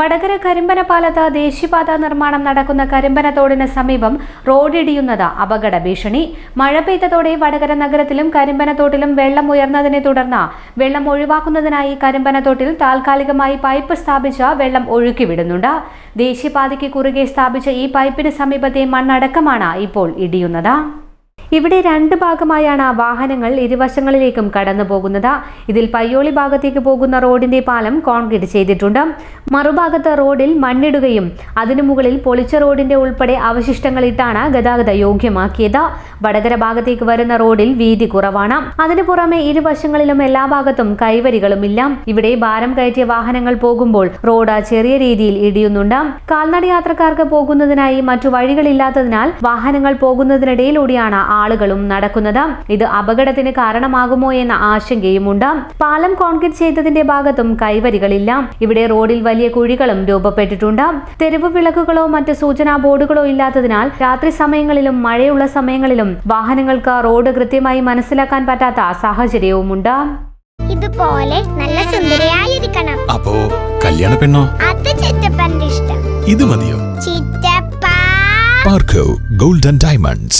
വടകര കരിമ്പന പാലത്ത് ദേശീയപാത നിർമ്മാണം നടക്കുന്ന കരിമ്പന തോടിന് സമീപം റോഡിടിയുന്നത് അപകട ഭീഷണി. മഴ പെയ്തതോടെ വടകര നഗരത്തിലും കരിമ്പന തോട്ടിലും വെള്ളം ഉയർന്നതിനെ തുടർന്ന് വെള്ളം ഒഴിവാക്കുന്നതിനായി കരിമ്പന തോട്ടിൽ താൽക്കാലികമായി പൈപ്പ് സ്ഥാപിച്ച വെള്ളം ഒഴുക്കിവിടുന്നുണ്ട്. ദേശീയപാതയ്ക്ക് കുറുകെ സ്ഥാപിച്ച ഈ പൈപ്പിന് സമീപത്തെ മണ്ണടക്കമാണ് ഇപ്പോൾ ഇടിയുന്നത്. ഇവിടെ രണ്ട് ഭാഗമായാണ് വാഹനങ്ങൾ ഇരുവശങ്ങളിലേക്കും കടന്നു പോകുന്നത് ഇതിൽ പയ്യോളി ഭാഗത്തേക്ക് പോകുന്ന റോഡിന്റെ പാലം കോൺക്രീറ്റ് ചെയ്തിട്ടുണ്ട്. മറുഭാഗത്ത് റോഡിൽ മണ്ണിടുകയും അതിനു മുകളിൽ പൊളിച്ച റോഡിന്റെ ഉൾപ്പെടെ അവശിഷ്ടങ്ങൾ ഇട്ടാണ് ഗതാഗത യോഗ്യമാക്കിയത്. വടകര ഭാഗത്തേക്ക് വരുന്ന റോഡിൽ വീതി കുറവാണ്. അതിനു പുറമെ ഇരുവശങ്ങളിലും എല്ലാ ഭാഗത്തും കൈവരികളുമില്ല. ഇവിടെ ഭാരം കയറ്റിയ വാഹനങ്ങൾ പോകുമ്പോൾ റോഡ് ചെറിയ രീതിയിൽ ഇടിയുന്നുണ്ട്. കാൽനട യാത്രക്കാർക്ക് പോകുന്നതിനായി മറ്റു വഴികളില്ലാത്തതിനാൽ വാഹനങ്ങൾ പോകുന്നതിനിടയിലൂടെയാണ് ആളുകളും നടക്കുന്നത്. ഇത് അപകടത്തിന് കാരണമാകുമോ എന്ന ആശങ്കയുമുണ്ട്. പാലം കോൺക്രീറ്റ് ചെയ്തതിന്റെ ഭാഗത്തും കൈവരികളില്ല. ഇവിടെ റോഡിൽ വലിയ കുഴികളും രൂപപ്പെട്ടിട്ടുണ്ട്. തെരുവ് വിളക്കുകളോ മറ്റ് സൂചനാ ബോർഡുകളോ ഇല്ലാത്തതിനാൽ രാത്രി സമയങ്ങളിലും മഴയുള്ള സമയങ്ങളിലും വാഹനങ്ങൾക്ക് റോഡ് കൃത്യമായി മനസ്സിലാക്കാൻ പറ്റാത്ത സാഹചര്യവുമുണ്ട്. ഇതുപോലെ നല്ല സുന്ദരിയായിരിക്കണം. അപ്പോ കല്യാണ പെണ്ണോ? അത് ചിറ്റപ്പന്റെ ഇഷ്ടം. ഇത് മതിയോ? ചിറ്റപ്പ. പാർക്കോ ഗോൾഡൻ ഡയമണ്ട്സ്.